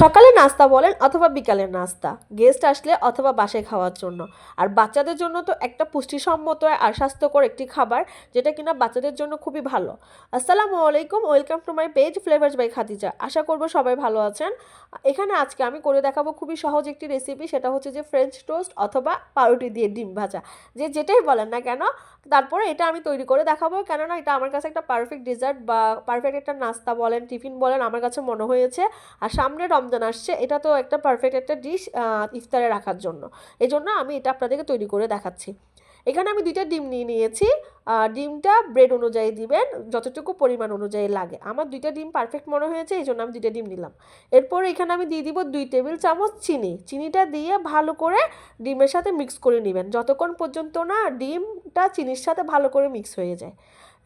সকালে নাস্তা বলেন অথবা বিকালের নাস্তা। গেস্ট আসলে অথবা বাসায় খাওয়ার জন্য। আর বাচ্চাদের জন্য তো একটা পুষ্টিসম্মত আর স্বাস্থ্যকর একটি খাবার, যেটা কিনা বাচ্চাদের জন্য খুবই ভালো। আসসালামু আলাইকুম, welcome to my page Flavours by Khadija. আশা করব সবাই ভালো আছেন। এখানে আজকে আমি করে দেখাবো খুবই সহজ একটি রেসিপি সেটা হচ্ছে যে ফ্রেঞ্চ টোস্ট অথবা পাউরুটি দিয়ে ডিম ভাজা। যে যেটাই বলেন না কেন, তারপরে এটা আমি তৈরি করে দেখাবো। কেননা এটা আমার কাছে একটা পারফেক্ট ডেজার্ট বা পারফেক্ট একটা নাস্তা বলেন, টিফিন বলেন, আমার কাছে মনে হয়েছে। আর সামনে রমজান আসছে, এটা তো একটা পারফেক্ট একটা ডিশ ইফতারে রাখার জন্য। এই জন্য আমি এটা আপনাদেরকে তৈরি করে দেখাচ্ছি। এখানে আমি দুইটা ডিম নিয়ে নিয়েছি। ডিমটা ব্রেড অনুযায়ী দিবেন, যতটুকু পরিমাণ অনুযায়ী লাগে। আমার দুইটা ডিম পারফেক্ট মনে হয়েছে এই জন্য আমি দুইটা ডিম নিলাম। এরপর এখানে আমি দিয়ে দিব দুই টেবিল চামচ চিনি। চিনিটা দিয়ে ভালো করে ডিমের সাথে মিক্স করে নেবেন। যতক্ষণ পর্যন্ত না ডিমটা চিনির সাথে ভালো করে মিক্স হয়ে যায়।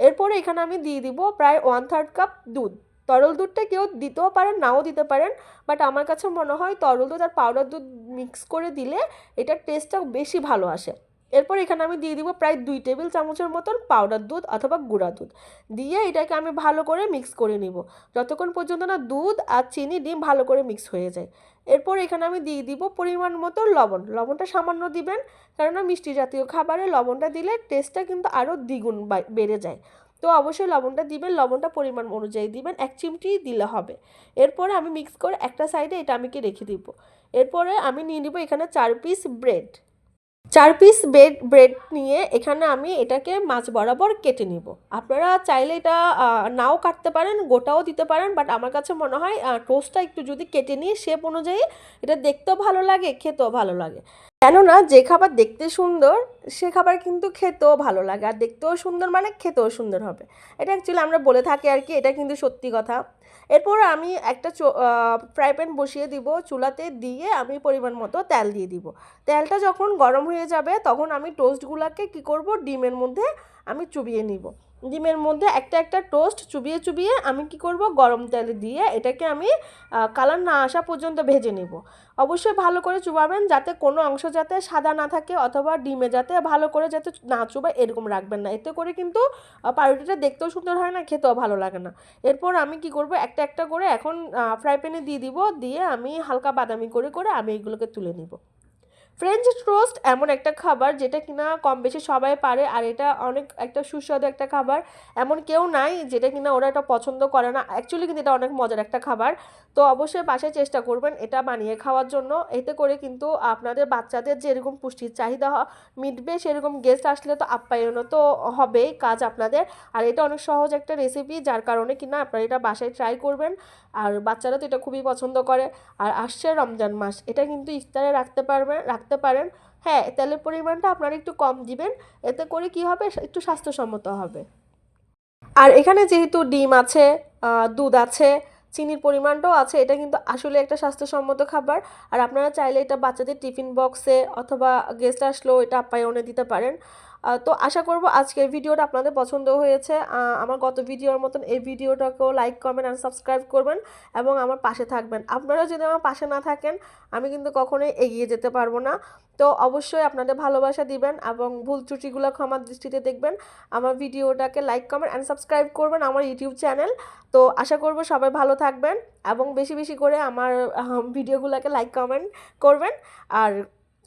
এরপরে এখানে আমি দিয়ে দিব প্রায় ওয়ান থার্ড কাপ দুধ। তরল দুধটা কেউ দিতেও পারেন, নাও দিতে পারেন বাট আমার কাছে মনে হয় তরল দুধ আর পাউডার দুধ মিক্স করে দিলে এটার টেস্টটা বেশি ভালো আসে। এরপর এখানে আমি দিয়ে দিব প্রায় দুই টেবিল চামচের মতন পাউডার দুধ অথবা গুঁড়া দুধ। দিয়ে এটাকে আমি ভালো করে মিক্স করে নিব। যতক্ষণ পর্যন্ত না দুধ আর চিনি ডিম ভালো করে মিক্স হয়ে যায়। এরপর এখানে আমি দিয়ে দিব পরিমাণ মতো লবণ। লবণটা সামান্য দিবেন, কেননা মিষ্টি জাতীয় খাবারে লবণটা দিলে টেস্টটা কিন্তু আরও দ্বিগুণ বেড়ে যায়। তো অবশ্যই লবণটা দিবেন, লবণটা পরিমাণ অনুযায়ী দিবেন, এক চিমটি দিলে হবে। এরপরে আমি মিক্স করে একটা সাইডে এটা আমি কি রেখে দিব? এরপরে আমি নিয়ে নিব এখানে চার পিস ব্রেড চার পিস ব্রেড ব্রেড নিয়ে এখানে আমি এটাকে মাছ বরাবর কেটে নিব। আপনারা চাইলে এটা নাও কাটতে পারেন, গোটাও দিতে পারেন বাট আমার কাছে মনে হয় টোস্টটা একটু যদি কেটে নিয়ে শেপ অনুযায়ী, এটা দেখতেও ভালো লাগে, খেতেও ভালো লাগে। কেননা যে খাবার দেখতে সুন্দর, সে খাবার কিন্তু খেতেও ভালো লাগে। আর দেখতেও সুন্দর মানে খেতেও সুন্দর হবে। এটা অ্যাকচুয়ালি আমরা বলে থাকি আর কি, এটা কিন্তু সত্যি কথা। এরপর আমি একটা ফ্রাই প্যান বসিয়ে দিব, চুলাতে দিয়ে আমি পরিমাণ মতো তেল দিয়ে দিব। তেলটা যখন গরম হয়ে যাবে, তখন আমি টোস্টগুলোকে কি করব? ডিমের মধ্যে আমি চুবিয়ে নিব। ডিমের মধ্যে একটা একটা টোস্ট চুবিয়ে চুবিয়ে আমি কি করব? গরম তেলে দিয়ে এটাকে আমি কালার না আসা পর্যন্ত ভেজে নিব। অবশ্যই ভালো করে চুবাবেন যাতে কোনো অংশ যাতে সাদা না থাকে অথবা ডিমে যাতে ভালো করে যাতে না চুবায় এরকম রাখবেন না। এতে করে কিন্তু পাউরুটিটা দেখতেও সুন্দর হয় না, খেতেও ভালো লাগে না। এরপর আমি কি করব? একটা একটা করে এখন ফ্রাই প্যানে দিয়ে দিব। দিয়ে আমি হালকা বাদামি করে করে আমি এগুলোকে তুলে নিব। ফ্রেঞ্চ টোস্ট এমন একটা খাবার যেটা কিনা কম বেশি সবাই পারে, আর এটা অনেক একটা সুস্বাদু একটা খাবার। এমন কেউ নাই যেটা কিনা ওরা এটা পছন্দ করে না। অ্যাকচুয়ালি কিন্তু এটা অনেক মজার একটা খাবার। তো অবশ্যই বাসায় চেষ্টা করবেন এটা বানিয়ে খাওয়ার জন্য। এতে করে কিন্তু আপনাদের বাচ্চাদের যেরকম পুষ্টির চাহিদা মিটবে, সেরকম গেস্ট আসলে তো আপ্যায়নও তো হবেই কাজ আপনাদের। আর এটা অনেক সহজ একটা রেসিপি যার কারণে কিনা আপনারা এটা বাসায় ট্রাই করবেন। আর বাচ্চারা তো এটা খুবই পছন্দ করে। আর আসছে রমজান মাস। এটা কিন্তু ইফতারে রাখতে পারবেন রাখতে পারেন। হ্যাঁ তেলের পরিমাণটা আপনারা একটু কম দিবেন। এতে করে কি হবে? একটু স্বাস্থ্যসম্মত হবে। আর এখানে যেহেতু ডিম আছে দুধ আছে, চিনির পরিমাণটাও আছে, এটা কিন্তু আসলে একটা স্বাস্থ্যসম্মত খাবার। আর আপনারা চাইলে এটা বাচ্চাদের টিফিন বক্সে অথবা গেস্ট আসলেও এটা আপ্যায়নে দিতে পারেন। তো আশা করব আজকের ভিডিওটা আপনাদের পছন্দ হয়েছে। আমার গত ভিডিওর মতন এই ভিডিওটাকেও লাইক কমেন্ট আর সাবস্ক্রাইব করবেন এবং আমার পাশে থাকবেন। আপনারা যদি আমার পাশে না থাকেন, আমি কিন্তু কখনোই এগিয়ে যেতে পারব না। তো অবশ্যই আপনাদের ভালোবাসা দিবেন এবং ভুল ত্রুটিগুলো ক্ষমার দৃষ্টিতে দেখবেন। আমার ভিডিওটাকে লাইক কমেন্ট অ্যান্ড সাবস্ক্রাইব করবেন আমার ইউটিউব চ্যানেল। তো আশা করব সবাই ভালো থাকবেন এবং বেশি বেশি করে আমার ভিডিওগুলোকে লাইক কমেন্ট করবেন। আর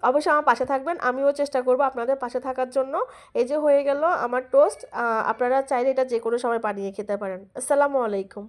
অবশ্যই আমার পাশে থাকবেন। আমিও চেষ্টা করব আপনাদের পাশে থাকার জন্য। এই যে হয়ে গেল আমার টোস্ট আপনারা চাইলে এটা যে কোনো সময় বানিয়ে খেতে পারেন। আসসালামু আলাইকুম।